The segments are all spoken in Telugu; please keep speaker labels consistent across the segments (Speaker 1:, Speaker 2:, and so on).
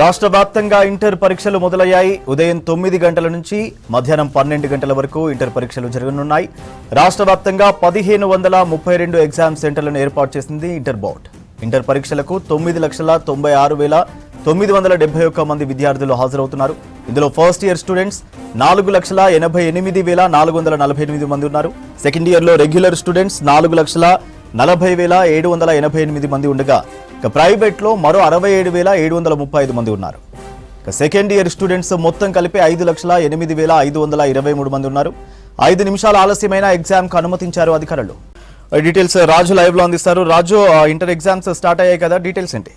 Speaker 1: రాష్ట్ర వ్యాప్తంగా ఇంటర్ పరీక్షలు మొదలయ్యాయి. ఉదయం తొమ్మిది గంటల నుంచి మధ్యాహ్నం పన్నెండు గంటల వరకు ఇంటర్ పరీక్షలు జరగనున్నాయి. రాష్ట్ర వ్యాప్తంగా పదిహేను వందల ముప్పై రెండు ఎగ్జామ్ సెంటర్లను ఏర్పాటు చేసింది ఇంటర్ బోర్డ్. ఇంటర్ పరీక్షలకు తొమ్మిది లక్షల తొంభై ఆరు వేల తొమ్మిది వందల డెబ్బై ఒక్క మంది విద్యార్థులు హాజరవుతున్నారు. ఇందులో ఫస్ట్ ఇయర్ స్టూడెంట్స్ నాలుగు లక్షల ఎనభై ఎనిమిది వేల నాలుగు వందల నలభై ఎనిమిది మంది ఉన్నారు. సెకండ్ ఇయర్లో రెగ్యులర్ స్టూడెంట్స్ నాలుగు లక్షల నలభై వేల ఏడు వందల ఎనభై ఎనిమిది మంది ఉండగా ఇక ప్రైవేట్లో మరో అరవై ఏడు వేల ఏడు వందల ముప్పై ఐదు మంది ఉన్నారు. ఇక సెకండ్ ఇయర్ స్టూడెంట్స్ మొత్తం కలిపి ఐదు లక్షల ఎనిమిది వేల ఐదు వందల ఇరవై మూడు మంది ఉన్నారు. ఐదు నిమిషాల ఆలస్యమైన ఎగ్జామ్కు అనుమతించారు అధికారులు. డీటెయిల్స్ రాజు లైవ్లో అందిస్తారు. రాజు ఇంటర్ ఎగ్జామ్స్ స్టార్ట్ అయ్యాయి కదా డీటెయిల్స్ ఏంటి?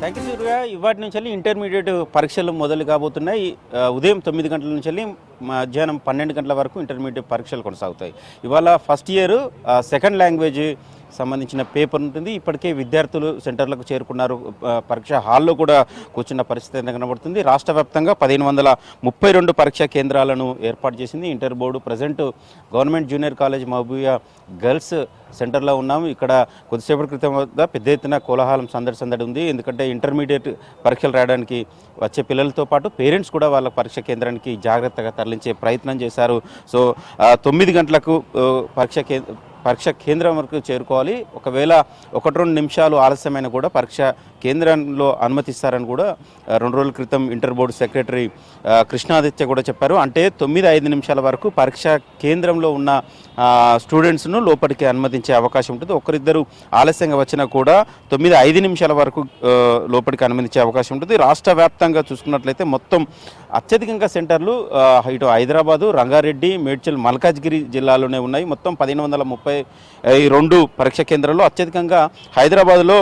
Speaker 2: థ్యాంక్ యూ సూర్య ఇవాటి నుంచి వెళ్ళి ఇంటర్మీడియట్ పరీక్షలు మొదలు కాబోతున్నాయి. ఉదయం తొమ్మిది గంటల నుంచి వెళ్ళి మధ్యాహ్నం పన్నెండు గంటల వరకు ఇంటర్మీడియట్ పరీక్షలు కొనసాగుతాయి. ఇవాళ ఫస్ట్ ఇయర్ సెకండ్ లాంగ్వేజ్ సంబంధించిన పేపర్ ఉంటుంది. ఇప్పటికే విద్యార్థులు సెంటర్లకు చేరుకున్నారు. పరీక్ష హాల్లో కూడా కూర్చున్న పరిస్థితి కనబడుతుంది. రాష్ట్ర వ్యాప్తంగా పదిహేను వందల ముప్పై రెండు పరీక్షా కేంద్రాలను ఏర్పాటు చేసింది. Inter board present government junior college Mahbubia girls సెంటర్లో ఉన్నాము. ఇక్కడ కొద్దిసేపటి క్రితం వద్ద పెద్ద ఎత్తున కోలాహలం సందడి సందడి ఉంది. ఎందుకంటే ఇంటర్మీడియట్ పరీక్షలు రాయడానికి వచ్చే పిల్లలతో పాటు పేరెంట్స్ కూడా వాళ్ళ పరీక్ష కేంద్రానికి జాగ్రత్తగా తరలించే ప్రయత్నం చేశారు. సో తొమ్మిది గంటలకు పరీక్ష కేంద్ర పరీక్ష కేంద్రం వరకు చేరుకోవాలి. ఒకవేళ ఒకటి రెండు నిమిషాలు ఆలస్యమైన కూడా పరీక్ష కేంద్రంలో అనుమతిస్తారని కూడా రెండు రోజుల క్రితం ఇంటర్ బోర్డు సెక్రటరీ కృష్ణాదిత్య కూడా చెప్పారు. అంటే తొమ్మిది ఐదు నిమిషాల వరకు పరీక్ష కేంద్రంలో ఉన్న స్టూడెంట్స్ను లోపలికి అనుమతించే అవకాశం ఉంటుంది. ఒకరిద్దరు ఆలస్యంగా వచ్చినా కూడా తొమ్మిది ఐదు నిమిషాల వరకు లోపలికి అనుమతించే అవకాశం ఉంటుంది. రాష్ట్ర వ్యాప్తంగా చూసుకున్నట్లయితే మొత్తం అత్యధికంగా సెంటర్లు ఇటు హైదరాబాదు రంగారెడ్డి మేడ్చల్ మల్కాజ్గిరి జిల్లాలోనే ఉన్నాయి. మొత్తం పదిహేను వందల ముప్పై ఈ రెండు పరీక్ష కేంద్రాల్లో అత్యధికంగా హైదరాబాద్లో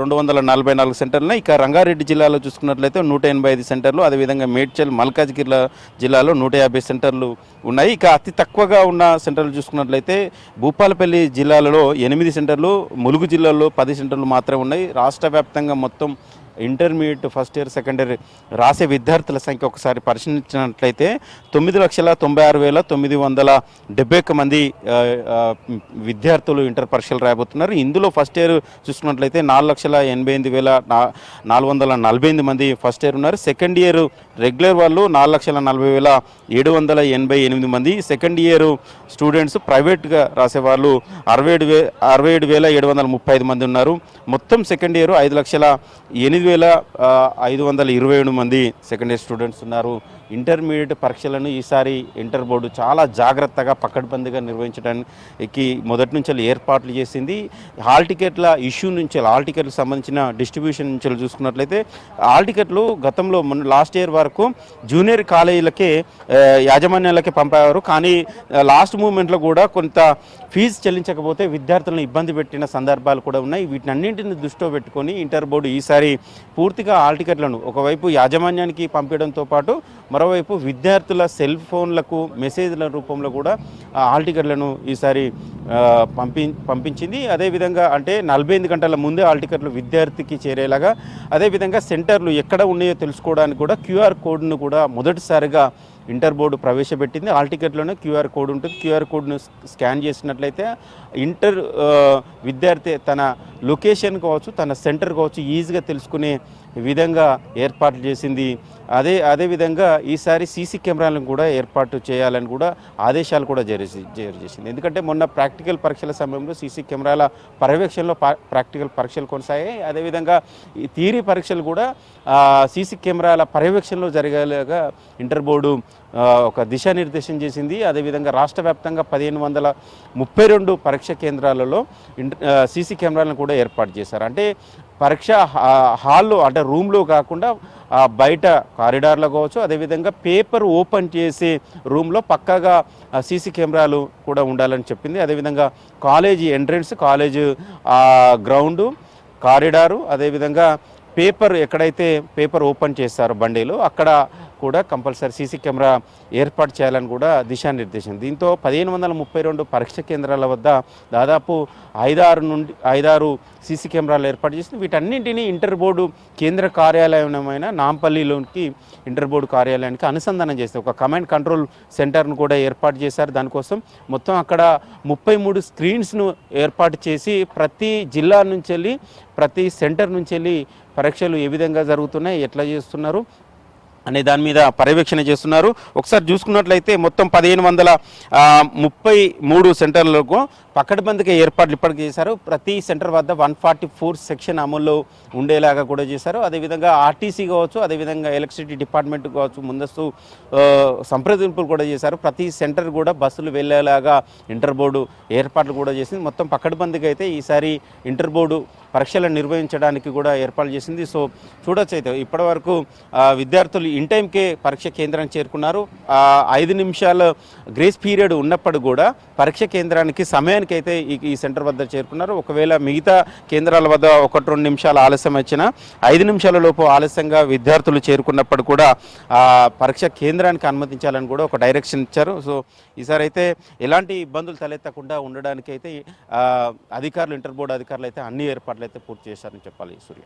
Speaker 2: రెండు వందల నలభై నాలుగు సెంటర్లు ఉన్నాయి. ఇక రంగారెడ్డి జిల్లాలో చూసుకున్నట్లయితే నూట ఎనభై ఐదు సెంటర్లు అదేవిధంగా మేడ్చల్ మల్కాజ్గిరి జిల్లాలో నూట యాభై సెంటర్లు ఉన్నాయి. ఇక అతి తక్కువగా ఉన్న సెంటర్లు చూసుకున్నట్లయితే భూపాలపల్లి జిల్లాలలో ఎనిమిది సెంటర్లు ములుగు జిల్లాలో పది సెంటర్లు మాత్రమే ఉన్నాయి. రాష్ట్ర వ్యాప్తంగా మొత్తం intermediate first year second year రాసే విద్యార్థుల సంఖ్య ఒకసారి పరిశీలించినట్లయితే తొమ్మిది లక్షల తొంభై ఆరు వేల తొమ్మిది వందల డెబ్బై ఒక్క మంది విద్యార్థులు ఇంటర్ పరీక్షలు రాయబోతున్నారు. ఇందులో ఫస్ట్ ఇయర్ చూసుకున్నట్లయితే నాలుగు లక్షల ఎనభై ఎనిమిది వేల నాలుగు వందల నలభై ఎనిమిది మంది ఫస్ట్ ఇయర్ ఉన్నారు. సెకండ్ ఇయర్ రెగ్యులర్ వాళ్ళు నాలుగు లక్షల నలభై వేల ఏడు వందల ఎనభై ఎనిమిది మంది. సెకండ్ ఇయర్ స్టూడెంట్స్ ప్రైవేట్గా రాసే వాళ్ళు అరవై ఏడు వే అరవై ఏడు వేల ఏడు వందల ముప్పై ఐదు మంది ఉన్నారు. మొత్తం సెకండ్ ఇయర్ ఐదు లక్షల ఎనిమిది వేల ఐదు వందల ఇరవై ఏడు మంది సెకండ్ ఇయర్ స్టూడెంట్స్ ఉన్నారు. ఇంటర్మీడియట్ పరీక్షలను ఈసారి ఇంటర్ బోర్డు చాలా జాగ్రత్తగా పక్కడబందిగా నిర్వహించడానికి మొదటి నుంచి ఏర్పాట్లు చేసింది. హాల్ టికెట్ల ఇష్యూ నుంచి హాల్ టికెట్లకు సంబంధించిన డిస్ట్రిబ్యూషన్ నుంచి చూసుకున్నట్లయితే హాల్ టికెట్లు గతంలో మొన్న లాస్ట్ ఇయర్ వరకు జూనియర్ కాలేజీలకే యాజమాన్యాలకే పంపేవారు కానీ లాస్ట్ మూమెంట్లో కూడా కొంత ఫీజు చెల్లించకపోతే విద్యార్థులను ఇబ్బంది పెట్టిన సందర్భాలు కూడా ఉన్నాయి. వీటినన్నింటిని దృష్టిలో పెట్టుకొని ఇంటర్ బోర్డు ఈసారి పూర్తిగా హాల్ టికెట్లను ఒకవైపు యాజమాన్యానికి పంపించడంతో పాటు మరోవైపు విద్యార్థుల సెల్ ఫోన్లకు మెసేజ్ల రూపంలో కూడా ఆ హాల్ టికెట్లను ఈసారి పంపి పంపించింది. అదేవిధంగా అంటే నలభై ఎనిమిది గంటల ముందే హాల్ టికెట్లు విద్యార్థికి చేరేలాగా అదేవిధంగా సెంటర్లు ఎక్కడ ఉన్నాయో తెలుసుకోవడానికి కూడా క్యూఆర్ కోడ్ను కూడా మొదటిసారిగా ఇంటర్ బోర్డు ప్రవేశపెట్టింది. ఆల్ టికెట్లోనే క్యూఆర్ కోడ్ ఉంటుంది. క్యూఆర్ కోడ్ను స్కాన్ చేసినట్లయితే ఇంటర్ విద్యార్థి తన లొకేషన్ కావచ్చు తన సెంటర్ కావచ్చు ఈజీగా తెలుసుకునే విధంగా ఏర్పాట్లు చేసింది. అదే అదేవిధంగా ఈసారి సీసీ కెమెరాలను కూడా ఏర్పాటు చేయాలని కూడా ఆదేశాలు కూడా జారీ జారీ చేసింది. ఎందుకంటే మొన్న ప్రాక్టికల్ పరీక్షల సమయంలో సీసీ కెమెరాల పర్యవేక్షణలో పా- ప్రాక్టికల్ పరీక్షలు కొనసాగాయి. అదేవిధంగా ఈ థియరీ పరీక్షలు కూడా సీసీ కెమెరాల పర్యవేక్షణలో జరిగేలాగా ఇంటర్ బోర్డు ఒక దిశానిర్దేశం చేసింది. అదేవిధంగా రాష్ట్ర వ్యాప్తంగా పదిహేను వందల ముప్పై రెండు పరీక్ష కేంద్రాలలో సీసీ కెమెరాలను కూడా ఏర్పాటు చేశారు. అంటే పరీక్ష హాల్లో అంటే రూమ్లో కాకుండా బయట కారిడార్లో కావచ్చు అదేవిధంగా పేపర్ ఓపెన్ చేసే రూమ్లో పక్కాగా సీసీ కెమెరాలు కూడా ఉండాలని చెప్పింది. అదేవిధంగా college entrance college ground corridor అదేవిధంగా పేపర్ ఎక్కడైతే పేపర్ ఓపెన్ చేస్తారో బండిలో అక్కడ కూడా కంపల్సరీ సీసీ కెమెరా ఏర్పాటు చేయాలని కూడా దిశానిర్దేశం. దీంతో పదిహేను వందల ముప్పై రెండు పరీక్ష కేంద్రాల వద్ద దాదాపు ఐదారు నుండి ఐదారు సీసీ కెమెరాలు ఏర్పాటు చేసింది వీటన్నింటినీ ఇంటర్ బోర్డు కేంద్ర కార్యాలయమైన నాంపల్లిలోకి ఇంటర్ బోర్డు కార్యాలయానికి అనుసంధానం చేస్తే ఒక కమాండ్ కంట్రోల్ సెంటర్ను కూడా ఏర్పాటు చేశారు. దానికోసం మొత్తం అక్కడ ముప్పై మూడు స్క్రీన్స్ను ఏర్పాటు చేసి ప్రతి జిల్లా నుంచి వెళ్ళి ప్రతి సెంటర్ నుంచి వెళ్ళి పరీక్షలు ఏ విధంగా జరుగుతున్నాయి ఎట్లా చేస్తున్నారు అనే దాని మీద పర్యవేక్షణ చేస్తున్నారు. ఒకసారి చూసుకున్నట్లయితే మొత్తం పదిహేను వందల ముప్పై మూడు సెంటర్లకు పకడ్బందీగా ఏర్పాట్లు ఇప్పటికి చేశారు. ప్రతి సెంటర్ వద్ద వన్ ఫార్టీ ఫోర్ సెక్షన్ అమల్లో ఉండేలాగా కూడా చేశారు. అదేవిధంగా ఆర్టీసీ కావచ్చు అదేవిధంగా ఎలక్ట్రిసిటీ డిపార్ట్మెంట్ కావచ్చు ముందస్తు సంప్రదింపులు కూడా చేశారు. ప్రతి సెంటర్ కూడా బస్సులు వెళ్ళేలాగా ఇంటర్ బోర్డు ఏర్పాట్లు కూడా చేసింది. మొత్తం పకడ్బందీగా అయితే ఈసారి ఇంటర్ బోర్డు పరీక్షలను నిర్వహించడానికి కూడా ఏర్పాట్లు చేసింది. సో చూడొచ్చు అయితే ఇప్పటివరకు విద్యార్థులు ఇన్ టైంకే పరీక్ష కేంద్రానికి చేరుకున్నారు. ఐదు నిమిషాల గ్రేస్ పీరియడ్ ఉన్నప్పుడు కూడా పరీక్ష కేంద్రానికి సమయానికి అయితే ఈ ఈ సెంటర్ వద్ద చేరుకున్నారు. ఒకవేళ మిగతా కేంద్రాల వద్ద ఒకటి రెండు నిమిషాలు ఆలస్యం వచ్చినా ఐదు నిమిషాల లోపు ఆలస్యంగా విద్యార్థులు చేరుకున్నప్పుడు కూడా ఆ, పరీక్ష కేంద్రానికి అనుమతించాలని కూడా ఒక డైరెక్షన్ ఇచ్చారు. సో ఈసారి అయితే ఎలాంటి ఇబ్బందులు తలెత్తకుండా ఉండడానికి అయితే అధికారులు ఇంటర్ బోర్డు అధికారులు అయితే అన్ని ఏర్పాట్లు అయితే పూర్తి చేశారని చెప్పాలి సూర్య.